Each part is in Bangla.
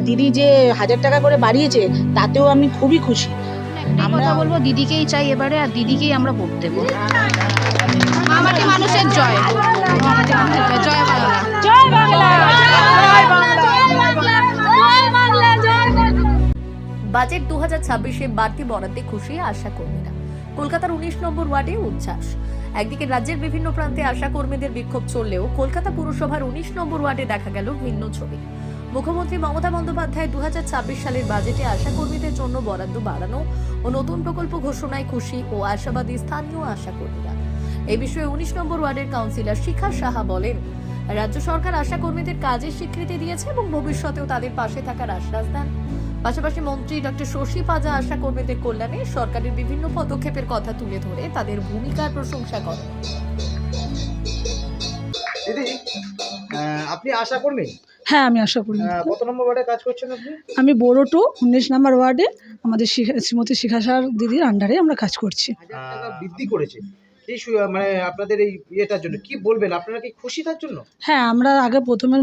দিদি যে হাজার টাকা করে বাড়িয়েছে তাতেও আমি খুবই খুশি। আমরা- কথা বলব দিদিকেই চাই এবারে আর দিদিকেই আমরা ভোট দেবো। মামাটি মানুষের জয়। মামাটি মানুষের জয়। জয় বাংলা। বাজেট দু হাজার ছাব্বিশে বাড়তি বরাদ্দে খুশি আশা কর্মীরা। কলকাতার উনিশ নম্বর ওয়ার্ডে উচ্ছ্বাস। একদিকে রাজ্যের বিভিন্ন প্রান্তে আশা কর্মীদের বিক্ষোভ চললেও কলকাতা পুরসভার উনিশ নম্বর ওয়ার্ডে দেখা গেল ভিন্ন ছবি। মুখ্যমন্ত্রী মমতা বন্দ্যোপাধ্যায় দুহাজার ছাব্বিশ সালের বাজেটে আশা কর্মীদের জন্য বরাদ্দ বাড়ানো ও নতুন প্রকল্প ঘোষণায় খুশি ও আশাবাদী স্থানীয় আশা কর্মীরা এই বিষয়ে উনিশ নম্বর ওয়ার্ডের কাউন্সিলর শিখা সাহা বলেন, রাজ্য সরকার আশা কর্মীদের কাজের স্বীকৃতি দিয়েছে এবং ভবিষ্যতেও তাদের পাশে থাকার আশ্বাস দেন। পাশাপাশি মন্ত্রী ডক্টর শশী পাজা আশা কর্মীদের কল্যাণে সরকারের বিভিন্ন পদক্ষেপের কথা তুলে ধরে তাদের ভূমিকার প্রশংসা করেন। দিদি আপনি আশা কর্মী হ্যাঁ আমি আশা করি। কত নম্বর ওয়ার্ডে কাজ করছেন আপনি? আমি বড় টু উনিশ নাম্বার ওয়ার্ডে আমাদের শিখা- শ্রীমতী শিখাসার দিদির আন্ডারে আমরা কাজ করছি। বৃদ্ধি করেছে। এই মানে আপনাদের এই ইয়েটার জন্য, কি বলবেন? আপনারা কি খুশি তার জন্য? হ্যাঁ আমরা আগে প্রথমে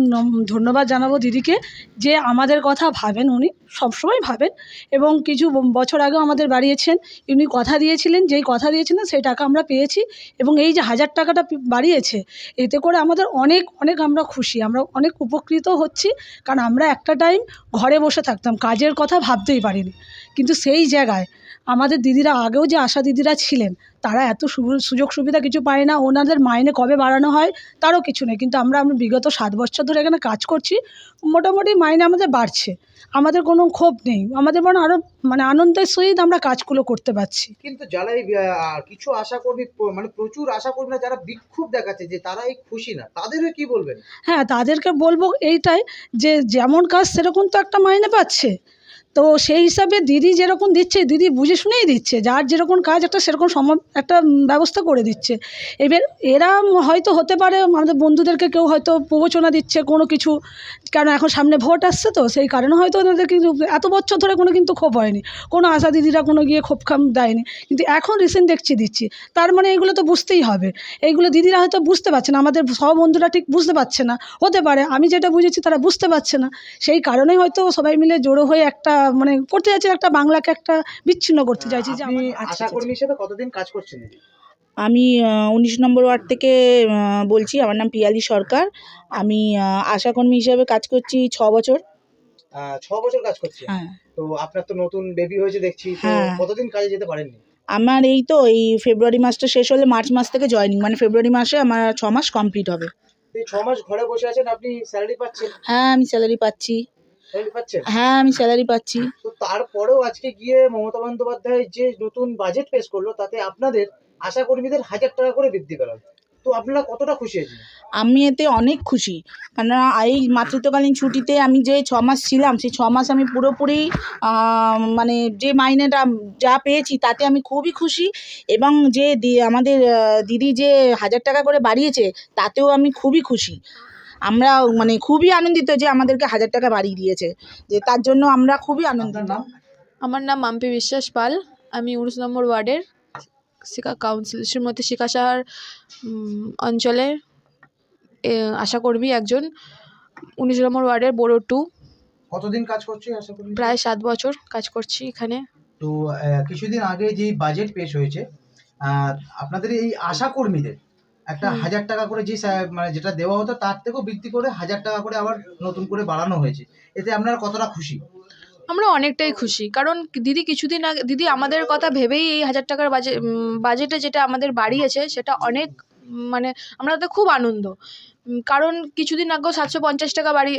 ধন্যবাদ জানাব দিদিকে যে আমাদের কথা ভাবেন উনি, সবসময় ভাবেন। এবং কিছু বছর আগেও আমাদের বাড়িয়েছেন উনি কথা দিয়েছিলেন, যেই কথা দিয়েছিলেন সেই টাকা আমরা পেয়েছি। এবং এই যে হাজার টাকাটা বাড়িয়েছে, এতে করে আমাদের অনেক অনেক আমরা খুশি, আমরা অনেক উপকৃত হচ্ছি। কারণ আমরা একটা টাইম ঘরে বসে থাকতাম, কাজের কথা ভাবতেই পারিনি। কিন্তু সেই জায়গায় আমাদের দিদিরা আগেও যে আশা দিদিরা ছিলেন তারা এত সুযোগ সুবিধা কিছু পায় না ওনাদের মাইনে কবে বাড়ানো হয় তারও কিছু নেই। কিন্তু আমরা আমরা বিগত সাত বছর ধরে এখানে কাজ করছি মোটামুটি মাইনে আমাদের বাড়ছে। আমাদের কোনো ক্ষোভ নেই। আমাদের মনে আরও মানে আনন্দের সহিত আমরা কাজগুলো করতে পারছি। কিন্তু যারা এই কিছু আশা কর্মী প- মানে প্রচুর আশা কর্মীরা যারা বিক্ষোভ দেখাচ্ছে যে তারা এই খুশি না তাদেরও কি বলবেন? হ্যাঁ তাদেরকে বলব এইটাই যে যেমন কাজ সেরকম তো একটা মাইনে পাচ্ছে। তো সেই হিসাবে দিদি যেরকম দিচ্ছে, দিদি বুঝে শুনেই দিচ্ছে। যার যেরকম কাজ একটা, সেরকম সম একটা ব্যবস্থা করে দিচ্ছে। এবার এরা হয়তো হতে পারে, আমাদের বন্ধুদেরকে কেউ হয়তো প্রবচনা দিচ্ছে কোনো কিছু কারণ এখন সামনে ভোট আসছে তো, সেই কারণে হয়তো ওনাদের কিন্তু এত বছর ধরে কোনো কিন্তু ক্ষোভ হয়নি। কোনো আশা দিদিরা কোনো গিয়ে ক্ষোভ খাম দেয়নি। কিন্তু এখন রিসেন্ট দেখছি দিচ্ছি। তার মানে এগুলো তো বুঝতেই হবে। এইগুলো দিদিরা হয়তো বুঝতে পারছে না, আমাদের সব বন্ধুরা ঠিক বুঝতে পারছে না। হতে পারে, আমি যেটা বুঝেছি তারা বুঝতে পারছে না। সেই কারণেই হয়তো সবাই মিলে জড়ো হয়ে একটা মানে করতে চাইছে একটা বাংলাকে একটা বিচ্ছিন্ন করতে চাইছি যে আপনি আমার আচ্ছা, আশা কর্মী হিসেবে কতদিন কাজ করছেন আমি উনিশ নম্বর ওয়ার্ড থেকে বলছি আমার নাম পিয়ালি সরকার। আমি আশাকর্মী হিসেবে কাজ করছি ছ বছর। ছ বছর কাজ করছেন? হ্যাঁ। তো আপনার তো নতুন বেবি হয়েছে দেখছি তো হ্যাঁ। কতদিন কাজে যেতে পারেননি? আমার এই তো এই ফেব্রুয়ারি মাসটা শেষ হলে মার্চ মাস থেকে জয়েনিং মানে ফেব্রুয়ারি মাসে আমার ছ মাস কমপ্লিট হবে। এই ছ মাস ঘরে বসে আছেন আপনি স্যালারি পাচ্ছেন? হ্যাঁ আমি স্যালারি পাচ্ছি। হ্যাঁ আমি স্যালারি পাচ্ছি। তো তারপরেও আজকে গিয়ে মমতা বন্দ্যোপাধ্যায় যে নতুন বাজেট পেশ করল তাতে আপনাদের আশা কর্মীদের হাজার টাকা করে বৃদ্ধি করা তো আপনারা কতটা খুশি আমি এতে অনেক খুশি। কেননা এই মাতৃত্বকালীন ছুটিতে আমি যে ছ মাস ছিলাম সেই ছ মাস আমি পুরোপুরি মানে যে মাইনেটা যা পেয়েছি তাতে আমি খুবই খুশি। এবং যে আমাদের দিদি যে হাজার টাকা করে বাড়িয়েছে তাতেও আমি খুবই খুশি। আমরা মানে খুবই আনন্দিত যে আমাদেরকে হাজার টাকা বাড়িয়ে দিয়েছে যে তার জন্য আমরা খুবই আনন্দিত। আমার নাম মাম্পি বিশ্বাস পাল আমি উনিশ নম্বর ওয়ার্ডের শিকা কাউন্সিল শ্রীমতী শিখা সাহার এ, আশাকর্মী একজন উনিশ নম্বর ওয়ার্ডের বড়ো টু। কতদিন কাজ করছি আশা প্রায় সাত বছর কাজ করছি এখানে। তো কিছুদিন আগে যে বাজেট পেশ হয়েছে আপনাদের এই আশা কর্মীদের একটা হাজার টাকা করে যে মানে যেটা দেওয়া হতো তার থেকেও বৃদ্ধি করে হাজার টাকা করে আবার নতুন করে বাড়ানো হয়েছে। এতে আপনারা কতটা খুশি? আমরা অনেকটাই খুশি। কারণ দিদি কিছুদিন আগে দিদি আমাদের কথা ভেবেই এই হাজার টাকার বাজে বাজেটে যেটা আমাদের বাড়িয়েছে সেটা অনেক মানে আমরা তাতে খুব আনন্দ। কারণ কিছুদিন আগেও সাতশো পঞ্চাশ টাকা বাড়ি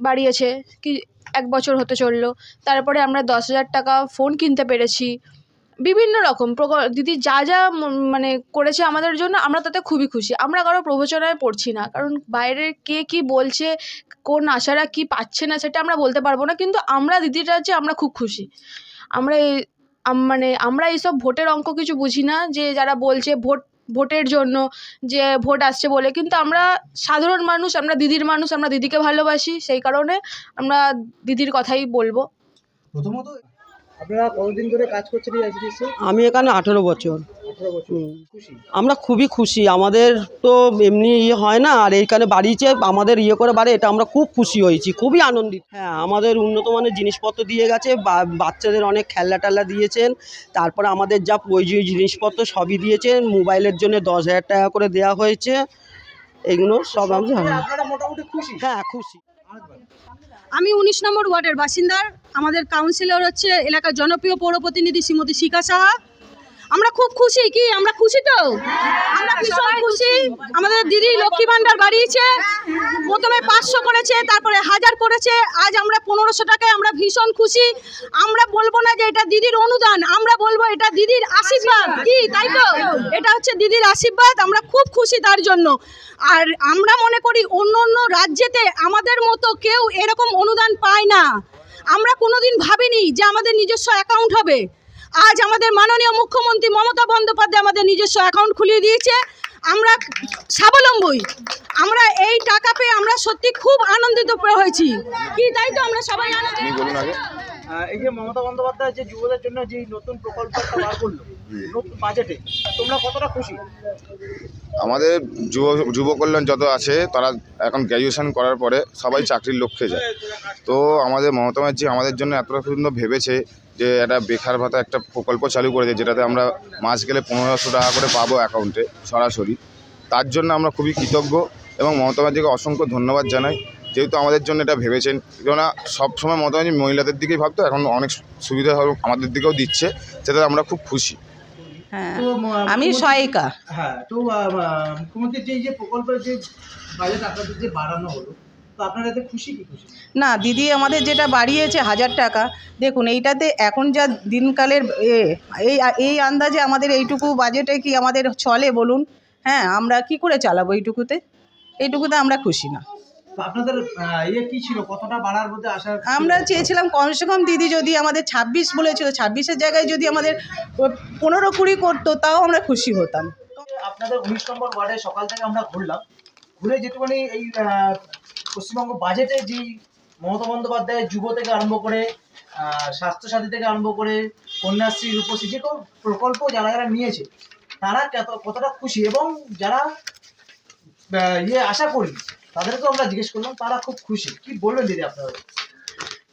বাড়িয়েছে। কি এক বছর হতে চলল। তারপরে আমরা দশ হাজার টাকা ফোন কিনতে পেরেছি। বিভিন্ন রকম দিদি যা যা মানে করেছে আমাদের জন্য আমরা তাতে খুবই খুশি। আমরা কারও প্রবচনায় পড়ছি না, কারণ বাইরের কে কি বলছে, কোন আশারা কি পাচ্ছে না সেটা আমরা বলতে পারব না, কিন্তু আমরা দিদিটা যে আমরা খুব খুশি। আমরা এই মানে আমরা এইসব ভোটের অঙ্ক কিছু বুঝি না, যে যারা বলছে ভোট, ভোটের জন্য যে ভোট আসছে বলে, কিন্তু আমরা সাধারণ মানুষ, আমরা দিদির মানুষ, আমরা দিদিকে ভালোবাসি, সেই কারণে আমরা দিদির কথাই বলব। প্রথমত আপনারা কতদিন ধরে কাজ করছেন আমি এখানে আঠেরো বছর। আমরা খুবই খুশি। আমাদের তো এমনি ইয়ে হয় না। আর এইখানে বাড়িতে আমাদের ইয়ে করে বাড়ি এটা আমরা খুব খুশি হয়েছি। খুবই আনন্দিত। হ্যাঁ আমাদের উন্নত মানের জিনিসপত্র দিয়ে গেছে। বাচ্চাদের অনেক খেলনা টেলনা দিয়েছেন। তারপরে আমাদের যা প্রয়োজনীয় জিনিসপত্র সবই দিয়েছেন। মোবাইলের জন্য দশ হাজার টাকা করে দেওয়া হয়েছে। এগুলো সব আমি মোটামুটি খুশি? হ্যাঁ খুশি। আমি উনিশ নম্বর ওয়ার্ডের বাসিন্দার। আমাদের কাউন্সিলর হচ্ছে এলাকার জনপ্রিয় পৌর প্রতিনিধি শ্রীমতী শিখা সাহা। আমরা খুব খুশি, কি? আমরা খুশি তো? আমরা ভীষণ খুশি? আমাদের দিদি লক্ষ্মী ভান্ডার বাড়িয়েছে, প্রথমে পাঁচশো করেছে, তারপরে হাজার করেছে, আজ আমরা পনেরোশো টাকায় আমরা ভীষণ খুশি। আমরা বলব না যে এটা দিদির অনুদান, আমরা বলব এটা দিদির আশীর্বাদ, কি? তাই তো? এটা হচ্ছে দিদির আশীর্বাদ, আমরা খুব খুশি তার জন্য। আর আমরা মনে করি অন্য অন্য রাজ্যেতে আমাদের মতো কেউ এরকম অনুদান পায় না। আমরা কোনোদিন ভাবিনি যে আমাদের নিজস্ব অ্যাকাউন্ট হবে। আজ আমাদের মাননীয় মুখ্যমন্ত্রী মমতা বন্দ্যোপাধ্যায় আমাদের নিজস্ব অ্যাকাউন্ট খুলিয়ে দিয়েছে। আমরা স্বাবলম্বী। আমরা এই টাকা পেয়ে আমরা সত্যি খুব আনন্দিত হয়েছি। কি তাই তো আমরা সবাই আনন্দিত? এই যে মমতা বন্দ্যোপাধ্যায় যে যুবদের জন্য যে নতুন বার করল নতুন বাজেটে তোমরা কতটা খুশি? আমাদের যুব যুব কল্যাণ যত আছে তারা এখন গ্র্যাজুয়েশন করার পরে সবাই চাকরির লক্ষ্যে যায়। তো আমাদের মমতা ব্যানার্জি আমাদের জন্য এতটা সুন্দর ভেবেছে যে একটা বেকার ভাতা একটা প্রকল্প চালু করেছে যেটাতে আমরা মাস গেলে পনেরোশো টাকা করে পাবো অ্যাকাউন্টে সরাসরি। তার জন্য আমরা খুবই কৃতজ্ঞ এবং মমতা ব্যানার্জিকে অসংখ্য ধন্যবাদ জানাই। যেহেতু আমাদের জন্য এটা ভেবেছেন কেননা সবসময় মমতা ব্যানার্জি মহিলাদের দিকেই ভাবতো এখন অনেক সুবিধা আমাদের দিকেও দিচ্ছে সেটা আমরা খুব খুশি। হ্যাঁ আমি সহায়িকা। হ্যাঁ তো আহ, আহ, মুখ্যমন্ত্রীর যে যে প্রকল্পের যে বাজেট আপনাদের যে বাড়ানো হলো তো আপনারা এতে খুশি কি খুশি না? দিদি আমাদের যেটা বাড়িয়েছে হাজার টাকা দেখুন এইটাতে এখন যা দিনকালের এ এই এই আন্দাজে আমাদের এইটুকু বাজেটে কি আমাদের চলে বলুন? হ্যাঁ আমরা কি করে চালাবো এইটুকুতে? এইটুকুতে আমরা খুশি না। আপনাদের ইয়ে কি ছিল? কতটা বাড়ার মধ্যে আসার আমরা চেয়েছিলাম কমসে কম দিদি যদি আমাদের ছাব্বিশ বলেছিল ছাব্বিশের জায়গায় যদি আমাদের পনেরো কুড়ি করতো তাও আমরা খুশি হতাম। আপনাদের উনিশ নম্বর ওয়ার্ডে সকাল থেকে আমরা ঘুরলাম। ঘুরে যেটুকুনি এই পশ্চিমবঙ্গ বাজেটে যে মমতা বন্দ্যোপাধ্যায় যুব থেকে আরম্ভ করে স্বাস্থ্যসাথী থেকে আরম্ভ করে কন্যাশ্রী রূপশ্রী যে কোনো প্রকল্প যারা যারা নিয়েছে তারা কত- কতটা খুশি এবং যারা ইয়ে আশা করি তাদেরকেও আমরা জিজ্ঞেস করলাম, তারা খুব খুশি। কি বলবেন দিদি আপনারা?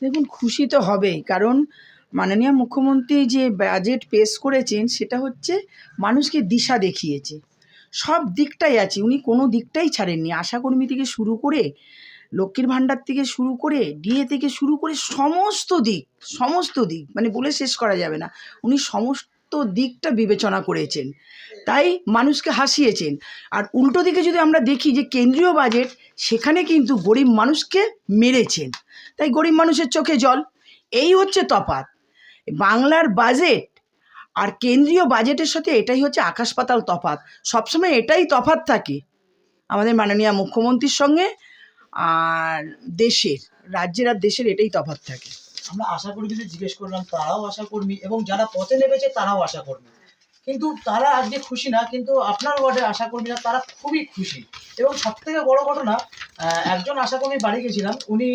দেখুন, খুশি তো হবেই, কারণ মাননীয় মুখ্যমন্ত্রী যে বাজেট পেশ করেছেন, সেটা হচ্ছে মানুষকে দিশা দেখিয়েছে। সব দিকটাই আছে, উনি কোনো দিকটাই ছাড়েননি। আশাকর্মী থেকে শুরু করে, লক্ষ্মীর ভাণ্ডার থেকে শুরু করে ডিএ থেকে শুরু করে সমস্ত দিক সমস্ত দিক মানে বলে শেষ করা যাবে না। উনি সমস্ত দিকটা বিবেচনা করেছেন। তাই মানুষকে হাসিয়েছেন। আর উল্টো দিকে যদি আমরা দেখি যে কেন্দ্রীয় বাজেট, সেখানে কিন্তু গরিব মানুষকে মেরেছেন। তাই গরিব মানুষের চোখে জল। এই হচ্ছে তফাৎ। বাংলার বাজেট আর কেন্দ্রীয় বাজেটের সাথে এটাই হচ্ছে আকাশ পাতাল তফাৎ। সবসময় এটাই তফাৎ থাকে আমাদের মাননীয় মুখ্যমন্ত্রীর সঙ্গে আর দেশের, রাজ্যের আর দেশের এটাই তফাৎ থাকে। আমরা আশা কর্মীদের জিজ্ঞেস করলাম, তারাও আশা কর্মী এবং যারা পথে নেমেছে তারাও আশা কর্মী। কিন্তু তারা আজকে খুশি না, কিন্তু আপনার ওয়ার্ডের আশা কর্মীরা তারা খুবই খুশি। এবং সব থেকে বড় ঘটনা একজন আশা কর্মী বাড়ি গেছিলাম, উনি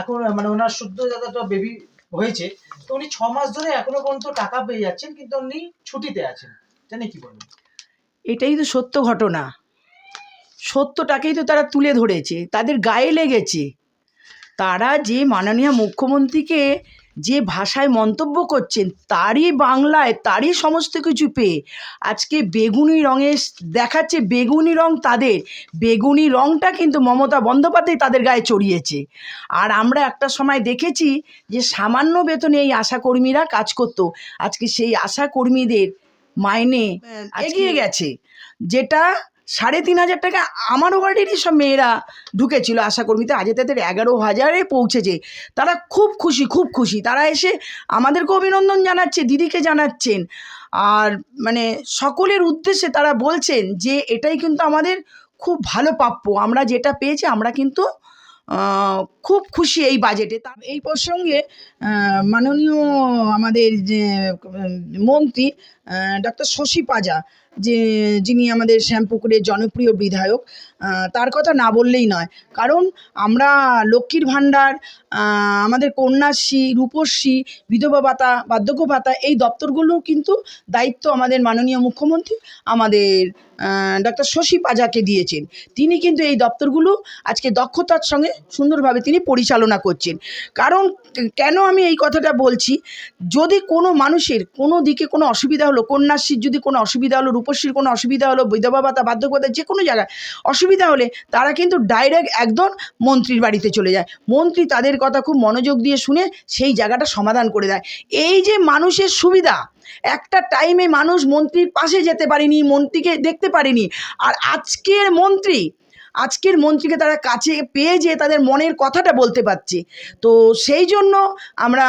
এখন মানে ওনার শুদ্ধ যাতে বেবি হয়েছে, তো উনি ছ মাস ধরে এখনও পর্যন্ত টাকা পেয়ে যাচ্ছেন, কিন্তু উনি ছুটিতে আছেন। জানি কি বলবেন এটাই তো সত্য ঘটনা। সত্যটাকেই তো তারা তুলে ধরেছে, তাদের গায়ে লেগেছে। তারা যে মাননীয় মুখ্যমন্ত্রীকে যে ভাষায় মন্তব্য করছেন তারই বাংলায় তারই সমস্ত কিছু পেয়ে আজকে বেগুনি রঙে দেখাচ্ছে বেগুনি রং তাদের। বেগুনি রংটা কিন্তু মমতা বন্দ্যোপাধ্যায় তাদের গায়ে চড়িয়েছে। আর আমরা একটা সময় দেখেছি যে সামান্য বেতনে এই আশাকর্মীরা কাজ করতো। আজকে সেই আশাকর্মীদের মাইনে এগিয়ে গেছে। যেটা সাড়ে তিন হাজার টাকা আমার ওয়ার্ডেরই সব মেয়েরা ঢুকেছিল আশাকর্মীতে। আজ তাদের এগারো হাজারে পৌঁছেছে। তারা খুব খুশি খুব খুশি। তারা এসে আমাদেরকে অভিনন্দন জানাচ্ছে, দিদিকে জানাচ্ছেন। আর মানে সকলের উদ্দেশ্যে তারা বলছেন যে, এটাই কিন্তু আমাদের খুব ভালো প্রাপ্য। আমরা যেটা পেয়েছি, আমরা কিন্তু খুব খুশি এই বাজেটে তা- এই প্রসঙ্গে মাননীয় আমাদের যে মন্ত্রী ডক্টর শশী পাজা, যে, যিনি আমাদের শ্যামপুকুরের জনপ্রিয় বিধায়ক তার কথা না বললেই নয়। কারণ আমরা লক্ষ্মীর ভাণ্ডার আমাদের কন্যাশ্রী, রূপশ্রী, বিধবা ভাতা, বার্ধক্য ভাতা, এই দপ্তরগুলো কিন্তু দায়িত্ব আমাদের মাননীয় মুখ্যমন্ত্রী, আমাদের ডক্টর শশী পাজাকে দিয়েছেন। তিনি কিন্তু এই দপ্তরগুলো আজকে দক্ষতার সঙ্গে সুন্দরভাবে তিনি পরিচালনা করছেন। কারণ কেন আমি এই কথাটা বলছি? যদি কোনো মানুষের কোনো দিকে কোনো অসুবিধা হলো, কন্যাশ্রীর যদি কোনো অসুবিধা হলো, রূপশ্রীর কোনো অসুবিধা হলো, বিধবা ভাতা বার্ধক্য ভাতা যে কোনো জায়গায় অসুবিধা হলে তারা কিন্তু ডাইরেক্ট একদম মন্ত্রীর বাড়িতে চলে যায়। মন্ত্রী তাদের কথা খুব মনোযোগ দিয়ে শুনে সেই জায়গাটা সমাধান করে দেয়। এই যে মানুষের সুবিধা, একটা টাইমে মানুষ মন্ত্রীর পাশে যেতে পারেনি, মন্ত্রীকে দেখতে পারেনি। আর আজকের মন্ত্রী আজকের মন্ত্রীকে তারা কাছে পেয়ে যে তাদের মনের কথাটা বলতে পারছে। তো সেই জন্য আমরা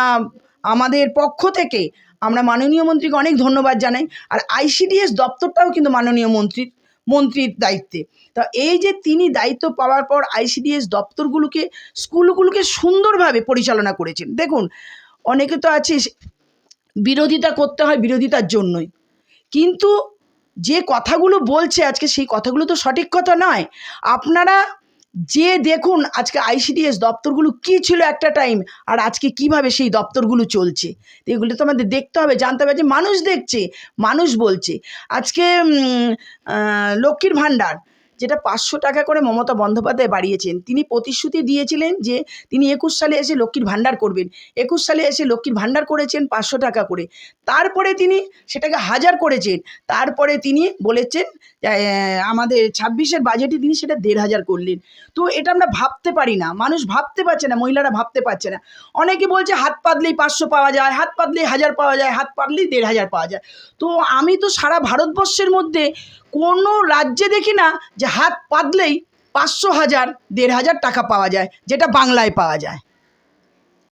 আমাদের পক্ষ থেকে আমরা মাননীয় মন্ত্রীকে অনেক ধন্যবাদ জানাই। আর আইসিডিএস দপ্তরটাও কিন্তু মাননীয় মন্ত্রীর মন্ত্রীর দায়িত্বে। তা এই যে তিনি দায়িত্ব পাওয়ার পর আইসিডিএস দপ্তরগুলোকে, স্কুলগুলোকে সুন্দরভাবে পরিচালনা করেছেন। দেখুন, অনেকে তো আছে, বিরোধিতা করতে হয় বিরোধিতার জন্যই। কিন্তু যে কথাগুলো বলছে আজকে সেই কথাগুলো তো সঠিক কথা নয়। আপনারা যে দেখুন আজকে আইসিডিএস দপ্তরগুলো কি ছিল একটা টাইম আর আজকে কীভাবে সেই দপ্তরগুলো চলছে। এগুলো তো আমাদের দেখতে হবে, জানতে হবে যে মানুষ দেখছে, মানুষ বলছে। আজকে লক্ষ্মীর ভাণ্ডার যেটা পাঁচশো টাকা করে মমতা বন্দ্যোপাধ্যায় বাড়িয়েছেন। তিনি প্রতিশ্রুতি দিয়েছিলেন যে তিনি একুশ সালে এসে লক্ষ্মীর ভাণ্ডার করবেন। একুশ সালে এসে লক্ষ্মীর ভাণ্ডার করেছেন পাঁচশো টাকা করে। তারপরে তিনি সেটাকে হাজার করেছেন। তারপরে তিনি বলেছেন আমাদের ছাব্বিশের বাজেটে তিনি সেটা দেড় হাজার করলেন। তো এটা আমরা ভাবতে পারি না। মানুষ ভাবতে পারছে না, মহিলারা ভাবতে পারছে না। অনেকে বলছে হাত পাতলেই পাঁচশো পাওয়া যায়, হাত পাতলেই হাজার পাওয়া যায়, হাত পাতলেই দেড় হাজার পাওয়া যায়। তো আমি তো সারা ভারতবর্ষের মধ্যে কোনো রাজ্যে দেখি না যে হাত পাতলেই পাঁচশো হাজার, দেড় হাজার টাকা পাওয়া যায়, যেটা বাংলায় পাওয়া যায়।